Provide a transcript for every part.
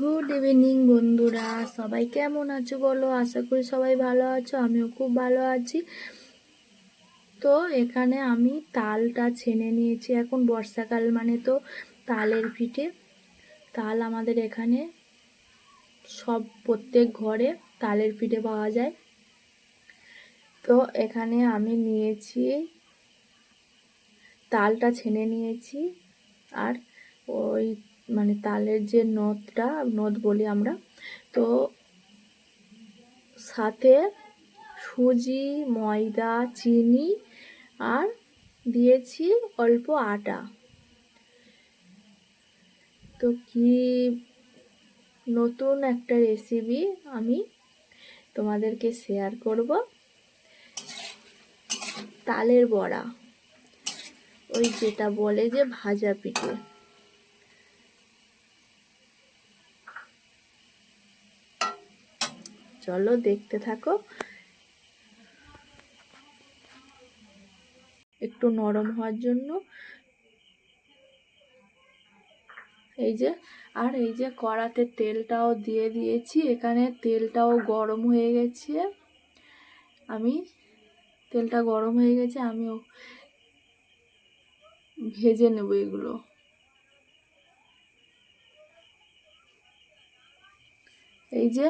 Good evening বন্ধুরা। সবাই কেমন আছো বলো? আশা করি সবাই ভালো আছো, আমিও খুব ভালো আছি। তো এখানে আমি তালটা ছেনে নিয়েছি এখন বর্ষাকাল মানে তো তালের পিঠে। তাল আমাদের এখানে সব প্রত্যেক ঘরে তালের পিঠে পাওয়া যায়। তো এখানে আমি নিয়েছি, তালটা ছেনে নিয়েছি আর ওই মানে তালের যে নদটা, নদ বলি আমরা, তো সাথে সুজি, ময়দা, চিনি আর দিয়েছি অল্প আটা। তো কি নতুন একটা রেসিপি আমি তোমাদেরকে শেয়ার করব। তালের বড়া। ওই যেটা বলে যে ভাজা পিঠে। চলো দেখতে থাকো। একটু নরম হওয়ার জন্য। এই যে, আর এই যে কড়াতে তেলটাও দিয়ে দিয়েছি। এখানে তেলটাও গরম হয়ে গেছে। আমি, তেলটা গরম হয়ে গেছে, আমিও ভেজে নেব এগুলো। এই যে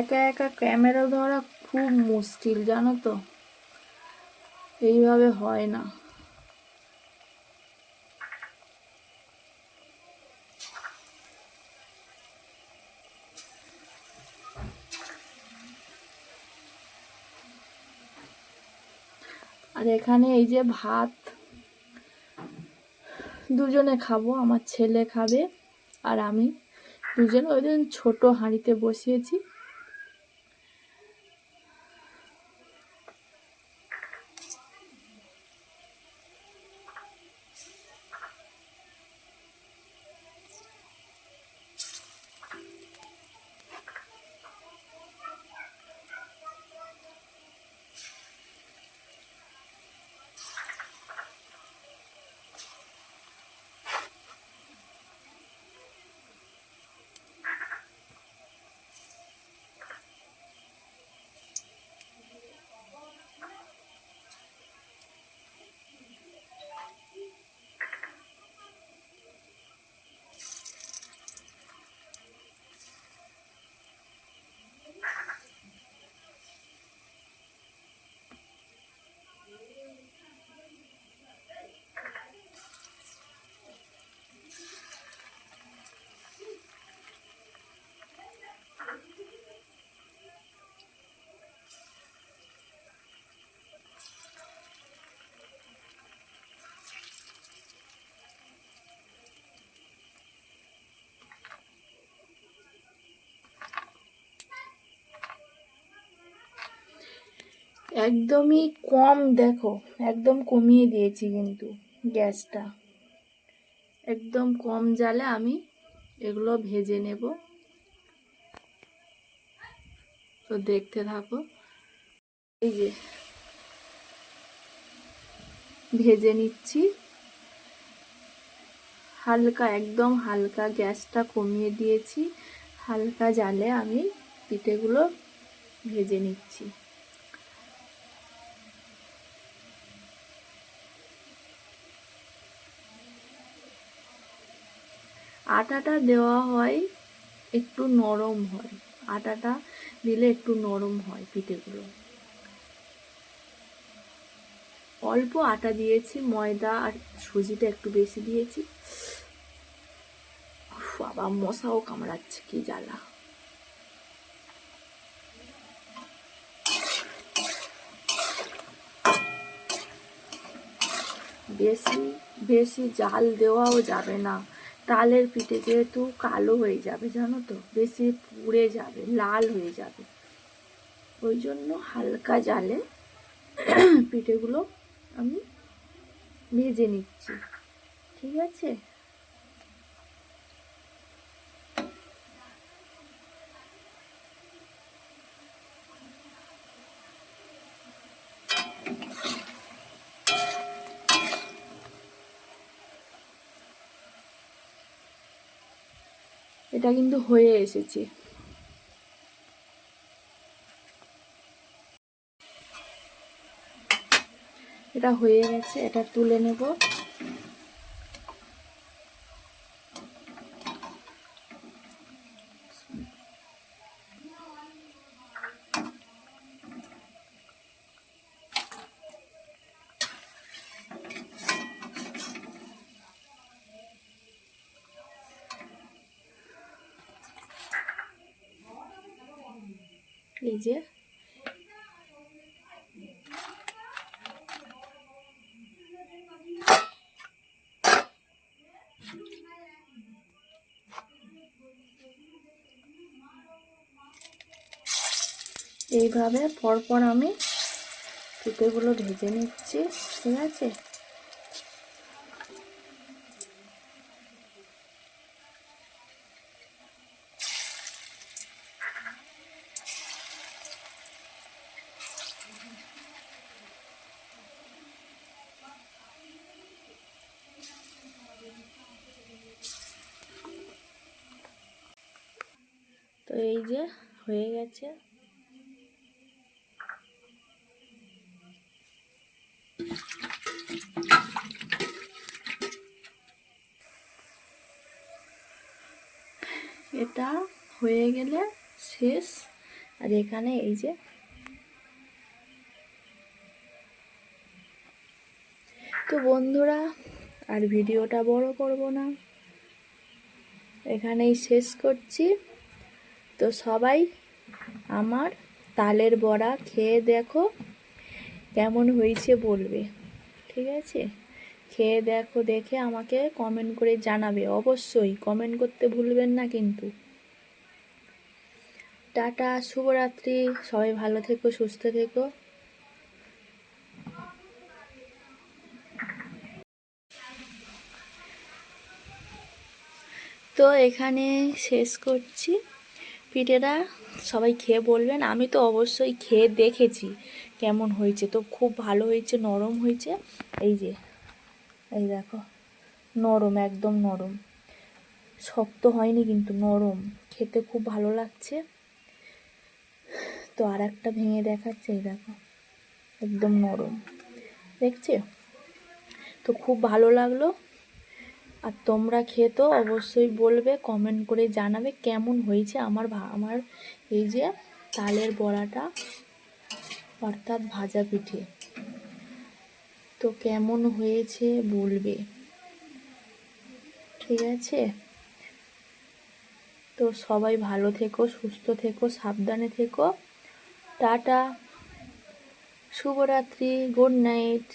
একা একা ক্যামেরা ধরা খুব মুশকিল, জানো তো? এইভাবে হয় না। আর এখানে এই যে ভাত, দুজনে খাব, আমার ছেলে খাবে আর আমি। দুজনে, ওই দিন ছোটো হাঁড়িতে বসিয়েছি। একদমই কম, দেখো, একদম কমিয়ে দিয়েছি কিন্তু গ্যাসটা। একদম কম জালে আমি এগুলো ভেজে নেব। তো দেখতে থাকো। এই যে ভেজে নিচ্ছি। হালকা, একদম হালকা গ্যাসটা কমিয়ে দিয়েছি। হালকা জালে আমি পিঠেগুলো ভেজে নিচ্ছি। আটাটা দেওয়া হয় একটু নরম হয়। আটাটা দিলে একটু নরম হয় পিঠেগুলো। অল্প আটা দিয়েছি, ময়দা আর সুজিটা একটু বেশি দিয়েছি। বাবা, মশাও কামড়াচ্ছে, কি জ্বালা। বেশি বেশি জাল দেওয়াও যাবে না। তালের পিঠে যেহেতু কালো হয়ে যাবে, জানো তো? বেশি পুড়ে যাবে, লাল হয়ে যাবে। ওই জন্য হালকা জালে পিঠেগুলো আমি ভেজে নিচ্ছি। ঠিক আছে? এটা কিন্তু হয়ে এসেছে। এটা হয়ে গেছে এটা তুলে নেব। এই যে। এইভাবে পরপর আমি পিঠেগুলো ভেজে নিচ্ছি ঠিক আছে? তো এই যে হয়ে গেছে। এটা হয়ে গেলে শেষ। আর এখানে এই যে তো বন্ধুরা, আর ভিডিওটা বড় করব না। এখানেই শেষ করছি। তো সবাই আমার তালের বড়া খেয়ে দেখো কেমন হয়েছে বলবে, ঠিক আছে? খেয়ে দেখো, দেখে আমাকে কমেন্ট করে জানাবে, অবশ্যই। কমেন্ট করতে ভুলবেন না কিন্তু। টাটা, শুভরাত্রি। সবাই ভালো থেকো, সুস্থ থেকো। তো এখানে শেষ করছি। পিঠেটা সবাই খেয়ে বলবেন, আমি তো অবশ্যই খেয়ে দেখেছি কেমন হয়েছে। তো খুব ভালো হয়েছে, নরম হয়েছে। এই যে, এই দেখো, নরম, একদম নরম। শক্ত হয়নি কিন্তু, নরম। খেতে খুব ভালো লাগছে। তো আর একটা ভেঙে দেখাচ্ছে, এই দেখো, একদম নরম। দেখছে? তো খুব ভালো লাগল। আর তোমরা খেতো অবশ্যই বলবে কমেন্ট করে জানাবে কেমন হয়েছে আমার আমার এই যে তালের বড়াটা, অর্থাৎ ভাজা পিঠে। তো কেমন হয়েছে বলবে। ঠিক আছে? তো সবাই ভালো থেকো, সুস্থ থেকো, সাবধানে থেকো। টাটা। শুভরাত্রি গুড নাইট